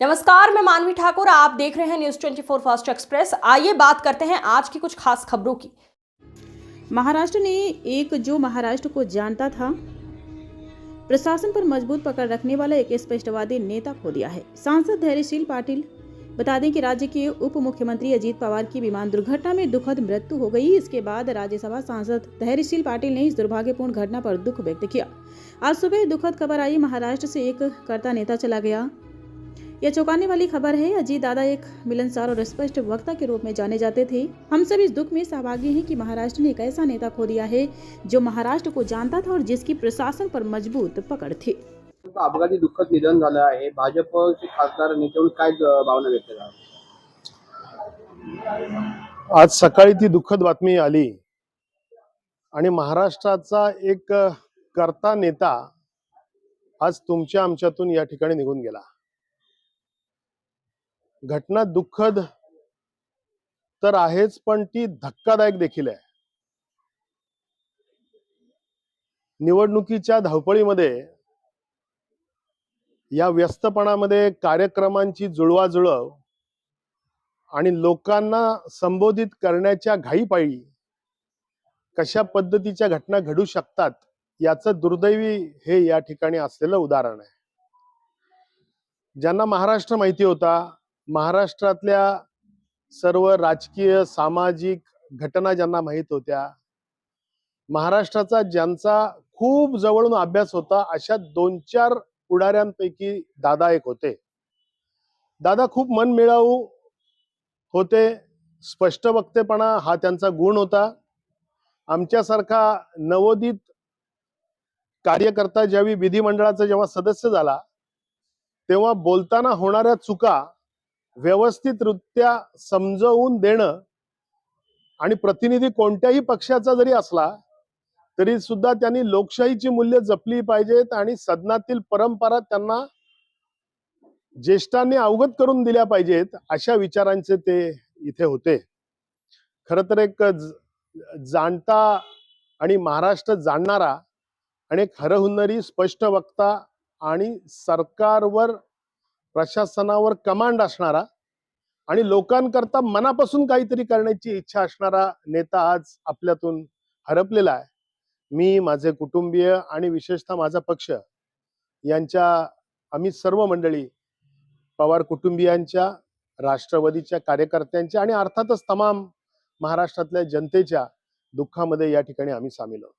नमस्कार, मैं मानवी ठाकुर, आप देख रहे हैं न्यूज़ 24 फास्ट एक्सप्रेस आइए बात करते हैं आज की कुछ खास खबरों की। महाराष्ट्र ने एक जो महाराष्ट्र को जानता था, प्रशासन पर मज़बूत पकड़ रखने वाला एक स्पष्टवादी नेता खो दिया है। सांसद धैर्यशील पाटिल बता दें कि राज्य के उप मुख्यमंत्री अजीत पवार की विमान दुर्घटना में दुखद मृत्यु हो गई। इसके बाद राज्यसभा सांसद धैर्यशील पाटिल ने इस दुर्भाग्यपूर्ण घटना पर दुख व्यक्त किया। आज सुबह दुखद खबर आई, महाराष्ट्र से एक कर्ता नेता चला गया। यह चौंकाने वाली खबर है अजीत दादा एक मिलनसार और स्पष्ट वक्ता के रूप में जाने जाते थे। हम सब इस दुख में सहभागी हैं कि महाराष्ट्र ने एक ऐसा नेता खो दिया है जो महाराष्ट्र को जानता था और जिसकी प्रशासन पर मजबूत पकड़ थी। अपघाती दुःखद निधन झालं आहे. भाजपचे खासदार नेते म्हणून काय ज- भावना व्यक्त करा आज सकाळी ती दुःखद बातमी आली. आणि महाराष्ट्राचा एक करता नेता आज तुमच्या आमच्यातून या ठिकाणी निघून गेला. घटना दुःखद तर आहेच पण ती धक्कादायक देखील आहे. निवडणुकीच्या धावपळीमध्ये या व्यस्तपणामध्ये कार्यक्रमांची जुळवाजुळव आणि लोकांना संबोधित करण्याच्या घाईपायी कशा पद्धतीच्या घटना घडू शकतात याचं दुर्दैवी हे या ठिकाणी असलेलं उदाहरण आहे. ज्यांना महाराष्ट्र माहिती होता महाराष्ट्रातल्या सर्व राजकीय सामाजिक घटना ज्यांना माहीत होत्या महाराष्ट्राचा ज्यांचा खूप जवळून अभ्यास होता अशा दोन चार पुढाऱ्यांपैकी दादा एक होते. दादा खूप मनमिळावू होते स्पष्ट वक्तेपणा हा त्यांचा गुण होता. आमच्यासारखा नवोदित कार्यकर्ता ज्यावेळी विधिमंडळाचा जेव्हा सदस्य झाला तेव्हा बोलताना होणाऱ्या चुका व्यवस्थितरित्या समजवून देणं आणि प्रतिनिधी कोणत्याही पक्षाचा जरी असला तरी सुद्धा त्यांनी लोकशाहीची मूल्य जपली पाहिजेत आणि सदनातील परंपरा त्यांना ज्येष्ठांनी अवगत करून दिल्या पाहिजेत अशा विचारांचे ते इथे होते. खर तर एक जाणता आणि महाराष्ट्र जाणणारा आणि एक हरहुन्नरी स्पष्ट वक्ता आणि सरकारवर प्रशासनावर कमांड असणारा आणि लोकांकरता मनापासून काहीतरी करण्याची इच्छा असणारा नेता आज आपल्यातून हरपलेला आहे. मी माझे कुटुंबीय आणि विशेषतः माझा पक्ष यांच्या आम्ही सर्व मंडळी पवार कुटुंबियांच्या राष्ट्रवादीच्या कार्यकर्त्यांच्या आणि अर्थातच तमाम महाराष्ट्रातल्या जनतेच्या दुःखामध्ये या ठिकाणी आम्ही सामील आहोत.